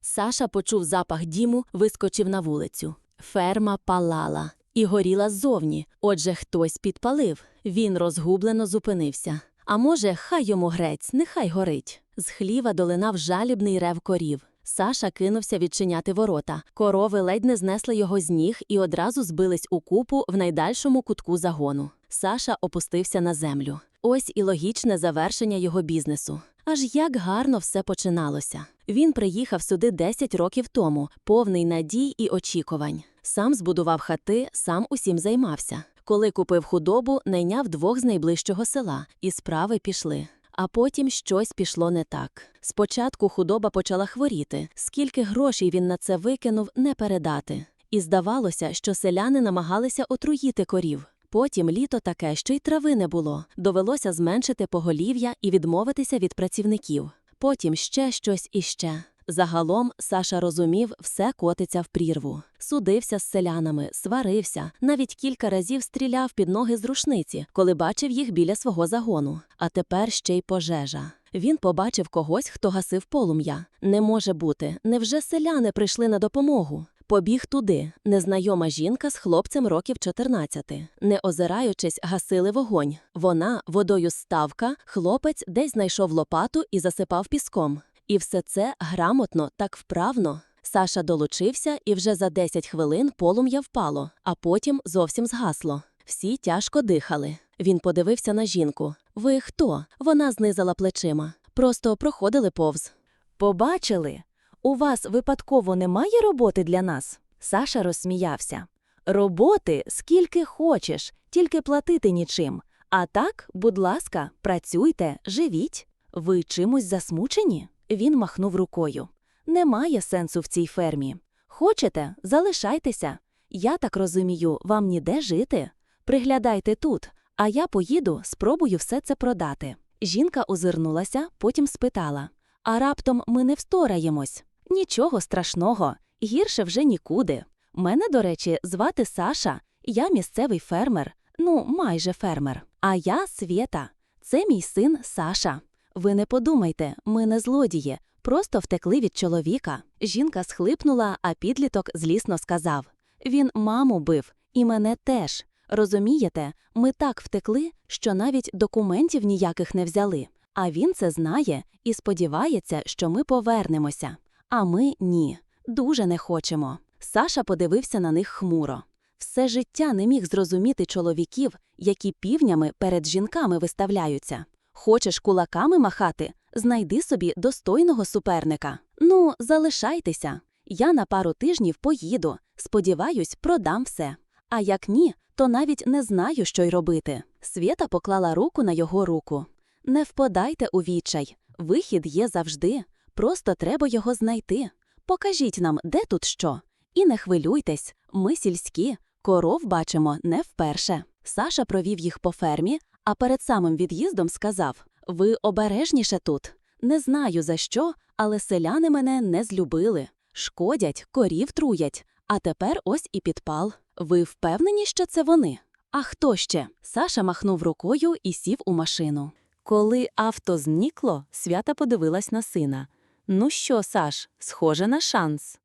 Саша почув запах діму, вискочив на вулицю. Ферма палала і горіла ззовні. Отже, хтось підпалив. Він розгублено зупинився. А може, хай йому грець, нехай горить. З хліва долинав жалібний рев корів. Саша кинувся відчиняти ворота. Корови ледь не знесли його з ніг і одразу збились у купу в найдальшому кутку загону. Саша опустився на землю. Ось і логічне завершення його бізнесу. Аж як гарно все починалося. Він приїхав сюди 10 років тому, повний надій і очікувань. Сам збудував хати, сам усім займався. Коли купив худобу, найняв двох з найближчого села, і справи пішли. А потім щось пішло не так. Спочатку худоба почала хворіти, скільки грошей він на це викинув, не передати. І здавалося, що селяни намагалися отруїти корів. Потім літо таке, що й трави не було. Довелося зменшити поголів'я і відмовитися від працівників. Потім ще щось іще. Загалом Саша розумів, все котиться в прірву. Судився з селянами, сварився, навіть кілька разів стріляв під ноги з рушниці, коли бачив їх біля свого загону. А тепер ще й пожежа. Він побачив когось, хто гасив полум'я. Не може бути. Невже селяни прийшли на допомогу? Побіг туди. Незнайома жінка з хлопцем років 14. Не озираючись, гасили вогонь. Вона водою ставка, хлопець десь знайшов лопату і засипав піском. І все це грамотно, так вправно. Саша долучився, і вже за 10 хвилин полум'я впало, а потім зовсім згасло. Всі тяжко дихали. Він подивився на жінку. Ви хто? Вона знизала плечима. Просто проходили повз. Побачили? У вас випадково немає роботи для нас? Саша розсміявся. Роботи скільки хочеш, тільки платити нічим. А так, будь ласка, працюйте, живіть. Ви чимось засмучені? Він махнув рукою. Немає сенсу в цій фермі. Хочете, залишайтеся. Я так розумію, вам ніде жити. Приглядайте тут, а я поїду, спробую все це продати. Жінка озирнулася, потім спитала: А раптом ми не встораємось? Нічого страшного, гірше вже нікуди. Мене, до речі, звати Саша, я місцевий фермер, ну, майже фермер. А я Свєта. Це мій син Саша. Ви не подумайте, ми не злодії, просто втекли від чоловіка. Жінка схлипнула, а підліток злісно сказав: Він маму бив, і мене теж. Розумієте, ми так втекли, що навіть документів ніяких не взяли. А він це знає і сподівається, що ми повернемося. А ми ні, дуже не хочемо. Саша подивився на них хмуро. Все життя не міг зрозуміти чоловіків, які півнями перед жінками виставляються. Хочеш кулаками махати? Знайди собі достойного суперника. Ну, залишайтеся. Я на пару тижнів поїду. Сподіваюсь, продам все. А як ні, то навіть не знаю, що й робити. Свєта поклала руку на його руку. Не впадайте у відчай. Вихід є завжди. Просто треба його знайти. Покажіть нам, де тут що. І не хвилюйтесь, ми сільські, коров бачимо не вперше. Саша провів їх по фермі, а перед самим від'їздом сказав: Ви обережніше тут. Не знаю за що, але селяни мене не злюбили. Шкодять, корів труять. А тепер ось і підпал. Ви впевнені, що це вони? А хто ще? Саша махнув рукою і сів у машину. Коли авто знікло, свята подивилась на сина. Ну що, Саш, схоже на шанс.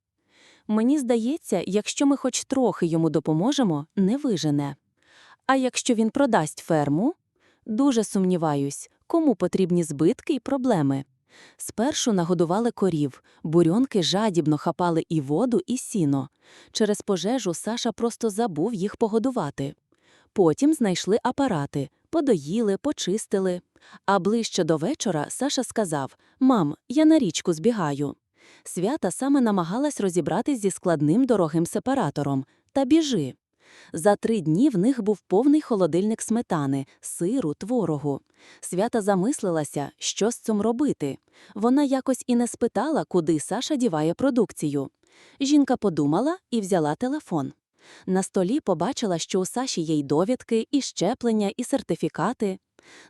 Мені здається, якщо ми хоч трохи йому допоможемо, не вижене. А якщо він продасть ферму? Дуже сумніваюсь, кому потрібні збитки і проблеми. Спершу нагодували корів, бурьонки жадібно хапали і воду, і сіно. Через пожежу Саша просто забув їх погодувати. Потім знайшли апарати, подоїли, почистили. А ближче до вечора Саша сказав: Мам, я на річку збігаю. Свята саме намагалась розібратись зі складним дорогим сепаратором та біжи. За три дні в них був повний холодильник сметани, сиру, творогу. Свята замислилася, що з цим робити. Вона якось і не спитала, куди Саша діває продукцію. Жінка подумала і взяла телефон. На столі побачила, що у Саші є й довідки, і щеплення, і сертифікати.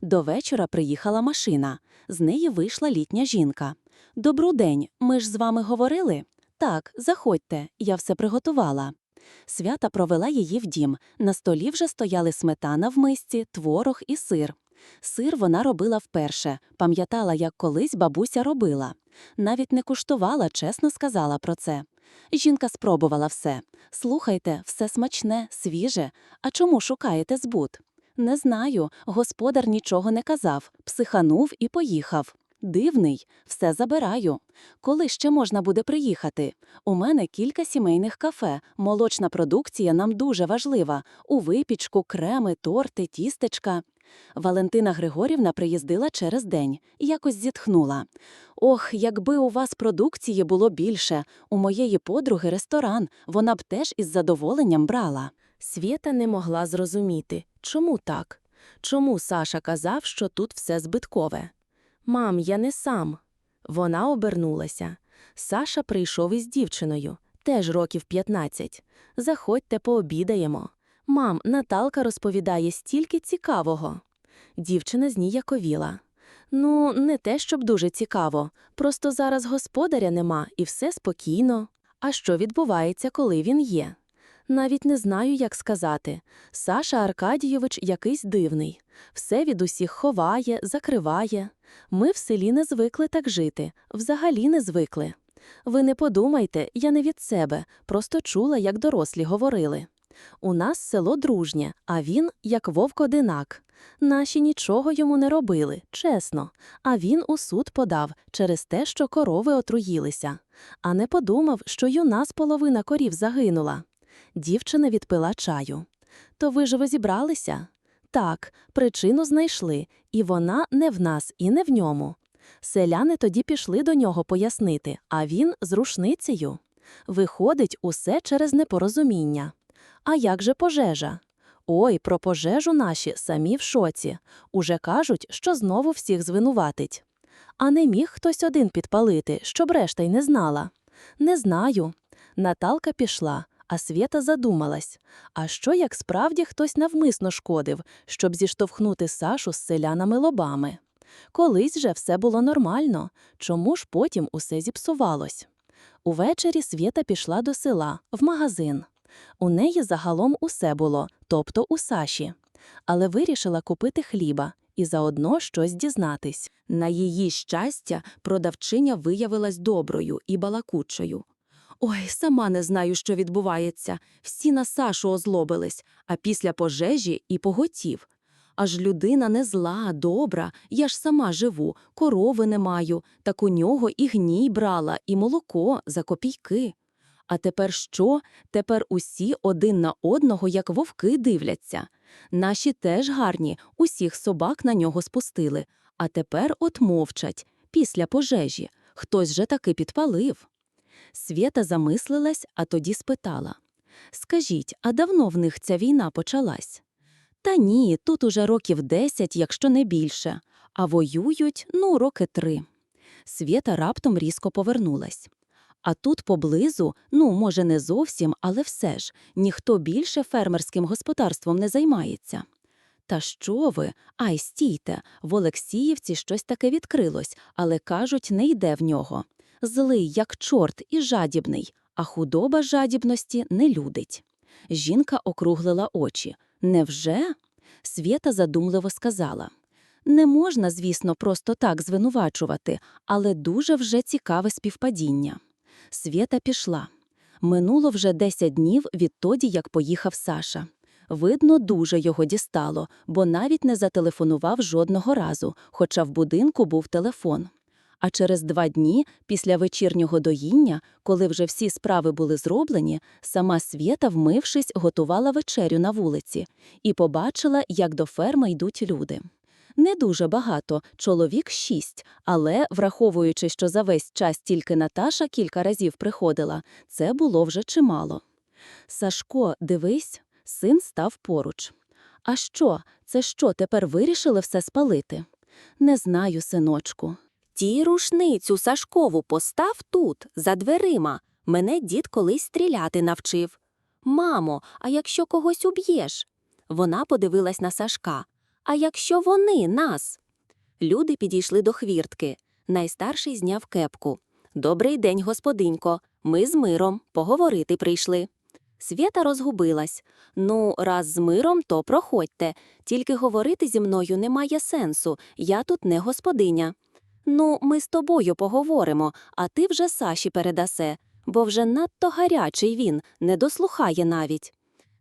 До вечора приїхала машина. З неї вийшла літня жінка. «Добру день, ми ж з вами говорили? Так, заходьте, я все приготувала. Свята провела її в дім. На столі вже стояли сметана в мисці, творог і сир. Сир вона робила вперше, пам'ятала, як колись бабуся робила. Навіть не куштувала, чесно сказала про це. Жінка спробувала все. Слухайте, все смачне, свіже. А чому шукаєте збут? Не знаю, господар нічого не казав, психанув і поїхав. Дивний, все забираю. Коли ще можна буде приїхати? У мене кілька сімейних кафе, молочна продукція нам дуже важлива. У випічку, креми, торти, тістечка. Валентина Григорівна приїздила через день, якось зітхнула. Ох, якби у вас продукції було більше. У моєї подруги ресторан, вона б теж із задоволенням брала. Свєта не могла зрозуміти, чому так? Чому Саша казав, що тут все збиткове? Мам, я не сам. Вона обернулася. Саша прийшов із дівчиною, теж років 15. Заходьте, пообідаємо. Мам, Наталка розповідає стільки цікавого. Дівчина зніяковіла. Ну, не те, щоб дуже цікаво. Просто зараз господаря нема і все спокійно. А що відбувається, коли він є? Навіть не знаю, як сказати. Саша Аркадійович якийсь дивний. Все від усіх ховає, закриває. Ми в селі не звикли так жити, взагалі не звикли. Ви не подумайте, я не від себе, просто чула, як дорослі говорили. У нас село дружнє, а він як вовк-одинак. Наші нічого йому не робили, чесно. А він у суд подав через те, що корови отруїлися. А не подумав, що й у нас половина корів загинула. Дівчина відпила чаю. То ви ж розібралися? Так, причину знайшли, і вона не в нас і не в ньому. Селяни тоді пішли до нього пояснити, а він з рушницею. Виходить, усе через непорозуміння. А як же пожежа? Ой, про пожежу наші самі в шоці. Уже кажуть, що знову всіх звинуватить. А не міг хтось один підпалити, щоб решта й не знала. Не знаю. Наталка пішла, а Свєта задумалась. А що, як справді хтось навмисно шкодив, щоб зіштовхнути Сашу з селянами лобами? Колись же все було нормально, чому ж потім усе зіпсувалось? Увечері Свєта пішла до села, в магазин. У неї загалом усе було, тобто у Саші. Але вирішила купити хліба і заодно щось дізнатись. На її щастя, продавчиня виявилась доброю і балакучою. Ой, сама не знаю, що відбувається. Всі на Сашу озлобились, а після пожежі і поготів. Аж людина не зла, добра, я ж сама живу, корови не маю, так у нього і гній брала, і молоко за копійки. А тепер що? Тепер усі один на одного, як вовки, дивляться. Наші теж гарні, усіх собак на нього спустили. А тепер от мовчать, після пожежі. Хтось же таки підпалив. Свєта замислилась, а тоді спитала. Скажіть, а давно в них ця війна почалась? Та ні, тут уже років десять, якщо не більше, а воюють, ну, роки три. Свєта раптом різко повернулась. А тут поблизу, ну, може, не зовсім, але все ж, ніхто більше фермерським господарством не займається. Та що ви? Ай, стійте, в Олексіївці щось таке відкрилось, але, кажуть, не йде в нього. Злий, як чорт, і жадібний, а худоба жадібності не людить. Жінка округлила очі. Невже? Свєта задумливо сказала. Не можна, звісно, просто так звинувачувати, але дуже вже цікаве співпадіння. Свєта пішла. Минуло вже 10 днів відтоді, як поїхав Саша. Видно, дуже його дістало, бо навіть не зателефонував жодного разу, хоча в будинку був телефон. А через два дні, після вечірнього доїння, коли вже всі справи були зроблені, сама Свєта, вмившись, готувала вечерю на вулиці і побачила, як до ферми йдуть люди. Не дуже багато, чоловік шість, але, враховуючи, що за весь час тільки Наташа кілька разів приходила, це було вже чимало. Сашко, дивись, син став поруч. А що, це що, тепер вирішили все спалити? Не знаю, синочку. Ті рушницю Сашкову постав тут, за дверима. Мене дід колись стріляти навчив. Мамо, а якщо когось уб'єш? Вона подивилась на Сашка. А якщо вони нас? Люди підійшли до хвіртки. Найстарший зняв кепку. Добрий день, господинько. Ми з миром. Поговорити прийшли. Свята розгубилась. Ну, раз з миром, то проходьте. Тільки говорити зі мною немає сенсу. Я тут не господиня. Ну, ми з тобою поговоримо, а ти вже Саші передасе, бо вже надто гарячий він, не дослухає навіть.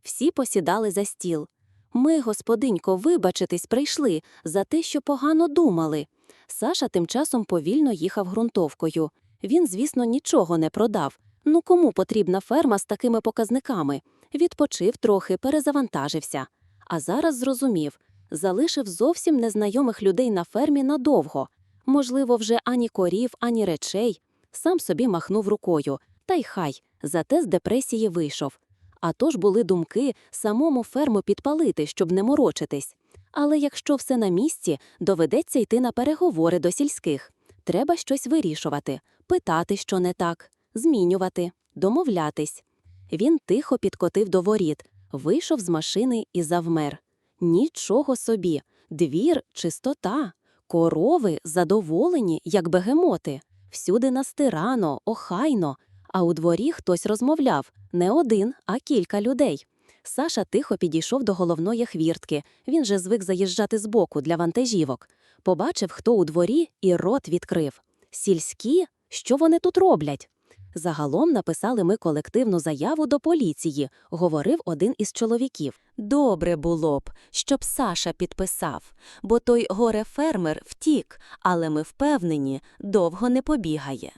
Всі посідали за стіл. Ми, господинько, вибачитись прийшли за те, що погано думали. Саша тим часом повільно їхав ґрунтовкою. Він, звісно, нічого не продав. Ну кому потрібна ферма з такими показниками? Відпочив трохи, перезавантажився. А зараз зрозумів залишив зовсім незнайомих людей на фермі надовго. Можливо, вже ані корів, ані речей. Сам собі махнув рукою. Та й хай, зате з депресії вийшов. А то ж були думки самому ферму підпалити, щоб не морочитись. Але якщо все на місці, доведеться йти на переговори до сільських. Треба щось вирішувати, питати, що не так, змінювати, домовлятись. Він тихо підкотив до воріт, вийшов з машини і завмер. Нічого собі, двір, чистота, корови задоволені, як бегемоти. Всюди настирано, охайно, а у дворі хтось розмовляв не один, а кілька людей. Саша тихо підійшов до головної хвіртки. Він же звик заїжджати збоку для вантажівок. Побачив, хто у дворі, і рот відкрив. Сільські? Що вони тут роблять? Загалом написали ми колективну заяву до поліції, говорив один із чоловіків. Добре було б, щоб Саша підписав, бо той горе-фермер втік, але ми впевнені, довго не побігає.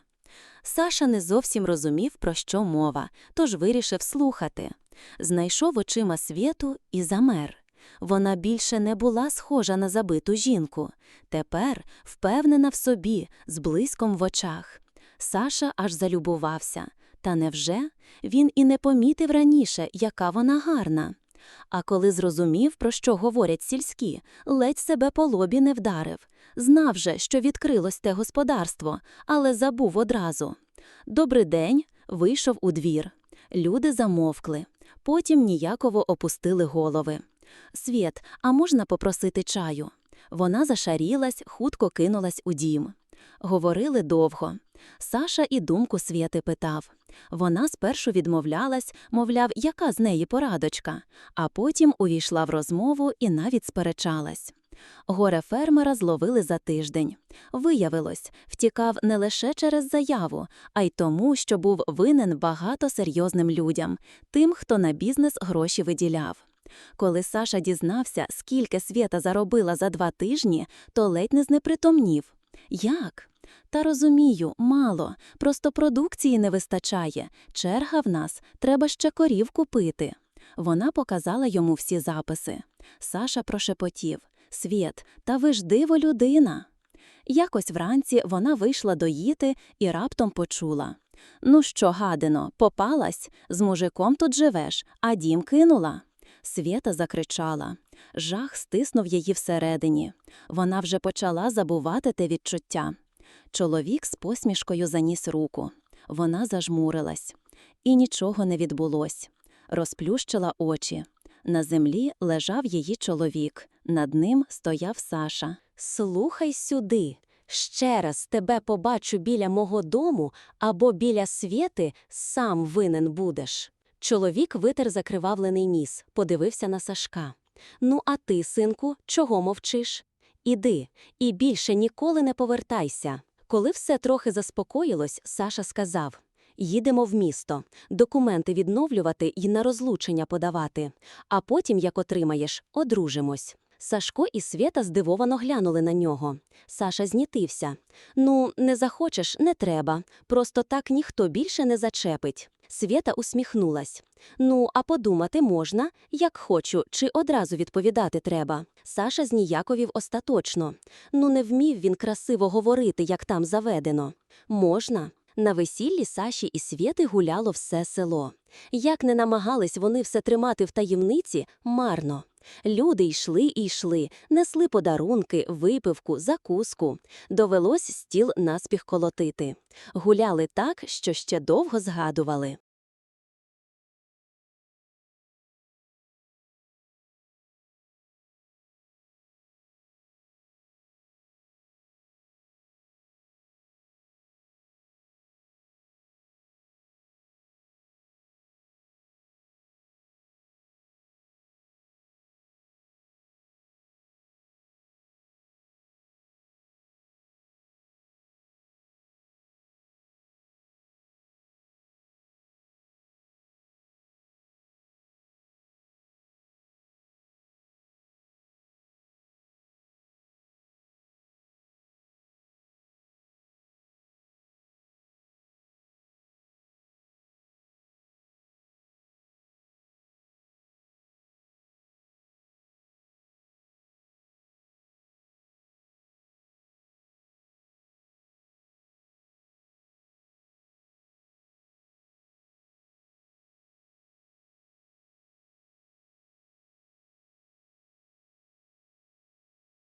Саша не зовсім розумів, про що мова, тож вирішив слухати. Знайшов очима світу і замер. Вона більше не була схожа на забиту жінку. Тепер впевнена в собі, з блиском в очах. Саша аж залюбувався. Та невже він і не помітив раніше, яка вона гарна. А коли зрозумів, про що говорять сільські, ледь себе по лобі не вдарив. Знав же, що відкрилось те господарство, але забув одразу. Добрий день, вийшов у двір. Люди замовкли. Потім ніяково опустили голови. Світ, а можна попросити чаю? Вона зашарілась, хутко кинулась у дім. Говорили довго. Саша і думку Свєти питав. Вона спершу відмовлялась, мовляв, яка з неї порадочка, а потім увійшла в розмову і навіть сперечалась. Горе фермера зловили за тиждень. Виявилось, втікав не лише через заяву, а й тому, що був винен багато серйозним людям, тим, хто на бізнес гроші виділяв. Коли Саша дізнався, скільки Свєта заробила за два тижні, то ледь не знепритомнів. Як? Та розумію, мало, просто продукції не вистачає. Черга в нас, треба ще корів купити. Вона показала йому всі записи. Саша прошепотів Світ, та ви ж диво людина. Якось вранці вона вийшла доїти і раптом почула. Ну що, гадино, попалась? З мужиком тут живеш, а дім кинула. Свєта закричала. Жах стиснув її всередині. Вона вже почала забувати те відчуття. Чоловік з посмішкою заніс руку. Вона зажмурилась. І нічого не відбулось. Розплющила очі. На землі лежав її чоловік. Над ним стояв Саша. Слухай сюди. Ще раз тебе побачу біля мого дому або біля свєти, сам винен будеш. Чоловік витер закривавлений ніс, подивився на Сашка. Ну, а ти, синку, чого мовчиш? Іди, і більше ніколи не повертайся. Коли все трохи заспокоїлось, Саша сказав: Їдемо в місто, документи відновлювати і на розлучення подавати. А потім, як отримаєш, одружимось. Сашко і Свєта здивовано глянули на нього. Саша знітився. Ну, не захочеш, не треба. Просто так ніхто більше не зачепить. Свєта усміхнулась. Ну, а подумати можна, як хочу, чи одразу відповідати треба. Саша зніяковів остаточно. Ну, не вмів він красиво говорити, як там заведено. Можна. На весіллі Саші і Свєти гуляло все село. Як не намагались вони все тримати в таємниці, марно. Люди йшли і йшли, несли подарунки, випивку, закуску. Довелось стіл наспіх колотити. Гуляли так, що ще довго згадували.